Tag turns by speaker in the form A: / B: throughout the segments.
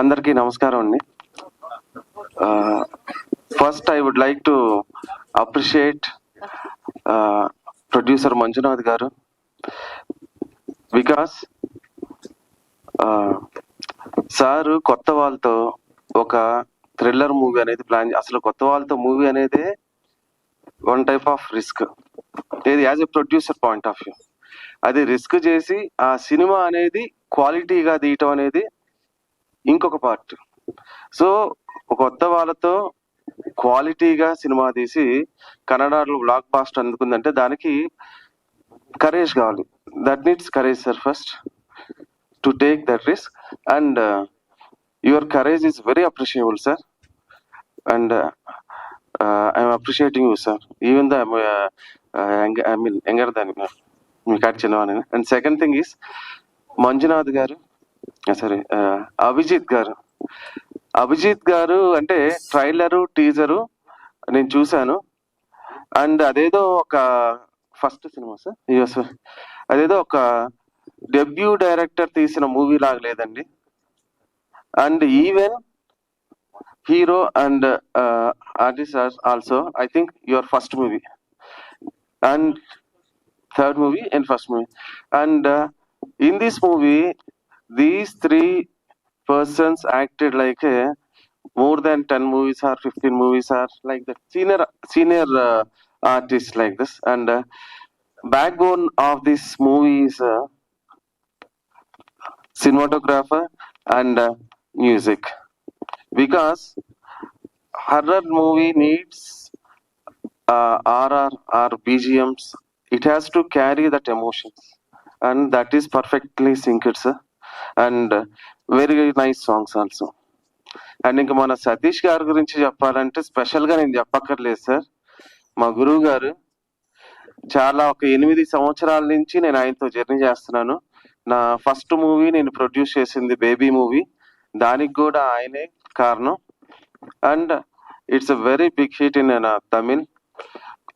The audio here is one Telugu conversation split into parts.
A: అందరికీ నమస్కారం అండి. First I would like to appreciate producer Manjunath garu. Because sir కొత్త వాళ్ళతో ఒక థ్రిల్లర్ మూవీ అనేది ప్లాన్ అసలు కొత్త వాళ్ళతో మూవీ అనేది వన్ టైప్ ఆఫ్ రిస్క్. ఇది as a producer point of view. అది రిస్క్ చేసి ఆ సినిమా అనేది క్వాలిటీగా తీయటం అనేది ఇంకొక పార్ట్ సో కొత్త వాళ్ళతో క్వాలిటీగా సినిమా తీసి కన్నడలో బ్లాక్ బాస్ట్ అందుకుందంటే దానికి కరేజ్ కావాలి. That needs courage sir first to take that risk and your courage is very appreciable sir and I'm appreciating you sir even the I mean younger దాని మీ కాడ చిన్నవాణి and second thing is Manjunath garu సరే. అభిజిత్ గారు. అభిజిత్ గారు అంటే ట్రైలరు టీజరు నేను చూశాను. అండ్ అదేదో ఒక ఫస్ట్ సినిమా సార్? యుఎస్. అదేదో ఒక డెబ్యూ డైరెక్టర్ తీసిన మూవీ లాగా లేదండి. And even hero and artist also I think your first movie. And third movie and first movie. And in this movie these three persons acted like a more than 10 movies or 15 movies are like the senior senior uh, artists like this. And uh, backbone of this movie is uh, cinematographer and uh, music. Because horror movie needs uh, RR or BGMs it has to carry that emotions. And that is perfectly synced sir and very nice songs also. And ఇంకా మన సతీష్ గారి గురించి చెప్పాలంటే స్పెషల్గా నేను చెప్పక్కర్లేదు సార్. మా గురువు గారు చాలా ఒక ఎనిమిది సంవత్సరాల నుంచి నేను ఆయనతో జర్నీ చేస్తున్నాను. నా ఫస్ట్ మూవీ నేను ప్రొడ్యూస్ చేసింది బేబీ మూవీ. దానికి కూడా ఆయనే కారణం. And it's a very big hit in Tamil.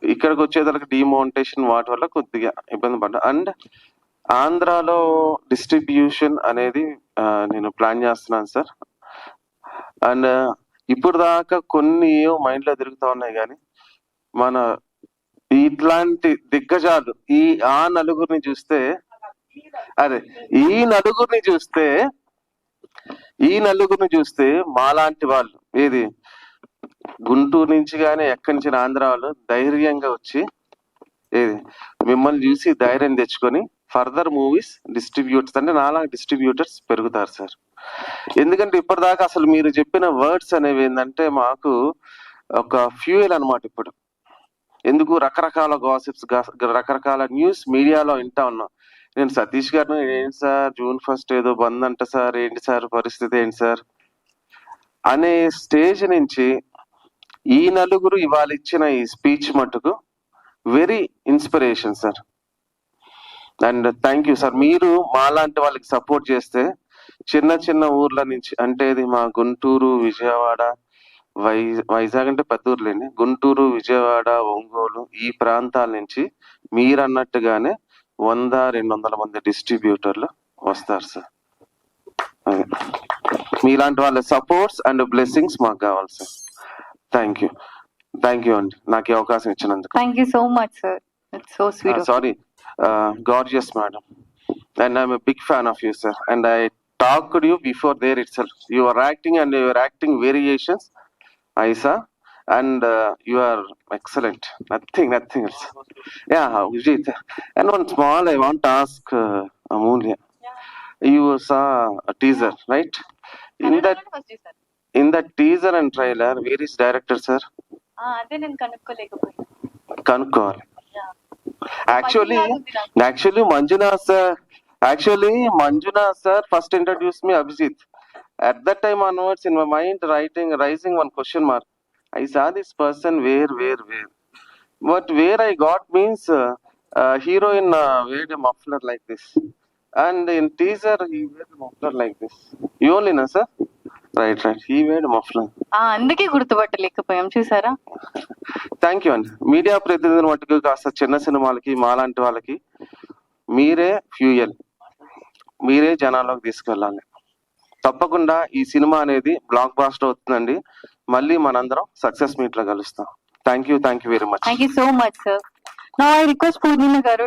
A: ఇక్కడికి వచ్చేదానికి డిమోనిటేషన్ వాటి వల్ల కొద్దిగా ఇబ్బంది పడ్డా. అండ్ ఆంధ్రాలో డిస్ట్రిబ్యూషన్ అనేది నేను ప్లాన్ చేస్తున్నాను సార్. అండ్ ఇప్పుడు దాకా కొన్ని మైండ్లో తిరుగుతూ ఉన్నాయి కానీ మన ఇట్లాంటి దిగ్గజాలు ఈ ఆ నలుగురిని చూస్తే అదే ఈ నలుగురిని చూస్తే ఈ నలుగురిని చూస్తే మాలాంటి వాళ్ళు ఏది గుంటూరు నుంచి కానీ ఎక్కడి నుంచి ఆంధ్ర వాళ్ళు ధైర్యంగా వచ్చి ఏది మిమ్మల్ని చూసి ధైర్యం తెచ్చుకొని ఫర్దర్ మూవీస్ డిస్ట్రిబ్యూటర్స్ అంటే నాలా డిస్ట్రిబ్యూటర్స్ పెరుగుతారు సార్. ఎందుకంటే ఇప్పటిదాకా అసలు మీరు చెప్పిన వర్డ్స్ అనేవి ఏంటంటే మాకు ఒక ఫ్యూయల్ అనమాట ఇప్పుడు. ఎందుకు రకరకాల గాసిప్స్ రకరకాల న్యూస్ మీడియాలో వింటా ఉన్నాం. నేను సతీష్ గారిని ఏంటి సార్ జూన్ ఫస్ట్ ఏదో బంద్ అంట సార్ ఏంటి సార్ పరిస్థితి ఏంటి సార్? అనే స్టేజ్ నుంచి ఈ నలుగురు ఇవాళ ఇచ్చిన ఈ స్పీచ్ మటుకు very inspiration sir. And thank you sir. మీరు మాలాంటి వాళ్ళకి సపోర్ట్ చేస్తే చిన్న చిన్న ఊర్ల నుంచి అంటే ఇది మా గుంటూరు విజయవాడ వై వైజాగ్ అంటే పెద్ద ఊర్లేండి. గుంటూరు విజయవాడ ఒంగోలు ఈ ప్రాంతాల నుంచి మీరు అన్నట్టుగానే వంద రెండు వందల మంది డిస్ట్రిబ్యూటర్లు వస్తారు సార్. మీలాంటి వాళ్ళ సపోర్ట్స్ అండ్ బ్లెస్సింగ్స్ మాకు కావాలి sir. Thank you. Thank you అండి. నాకు ఈ అవకాశం ఇచ్చినందుకు.
B: Thank you so much, sir. It's so sweet. of you.
A: Sorry gorgeous madam and I'm a big fan of you sir and I talked you before there itself your acting and your acting variations ఐసా and you are excellent nothing nothing else yeah Vijith and one small I want ask Amulya you saw teaser right in that in that teaser and trailer where is director sir
B: ఆ, అదే నేను కనుక్కోలేకపోయాను
A: కనుక్కోవాలి actually actually Manjunath sir actually Manjunath sir first introduce me Abhijit at that time onwards in my mind writing raising one question mark I saw this person wear wear wear but wear I got means heroine wear muffler like this and in teaser he wear muffler like this you ఓన్లీనా sir right right. He wear muffler
B: ఆ, అందుకే గుర్తుపట్టలేకపోయాం. చూసారా?
A: థ్యాంక్ యూ అండి. మీడియా ప్రతినిధుల మటుకు కాస్త చిన్న సినిమాలకి మాలాంటి వాళ్ళకి మీరే ఫ్యూయల్. మీరే జనాల్లోకి తీసుకెళ్ళాలి. తప్పకుండా ఈ సినిమా అనేది బ్లాక్ బాస్టర్ అవుతుందండి. మళ్ళీ మనందరం సక్సెస్ మీట్లో కలుస్తాం. Thank you thank you very much
B: thank you so much sir నా ఐ రిక్వెస్ట్ పూర్ణిమ గారు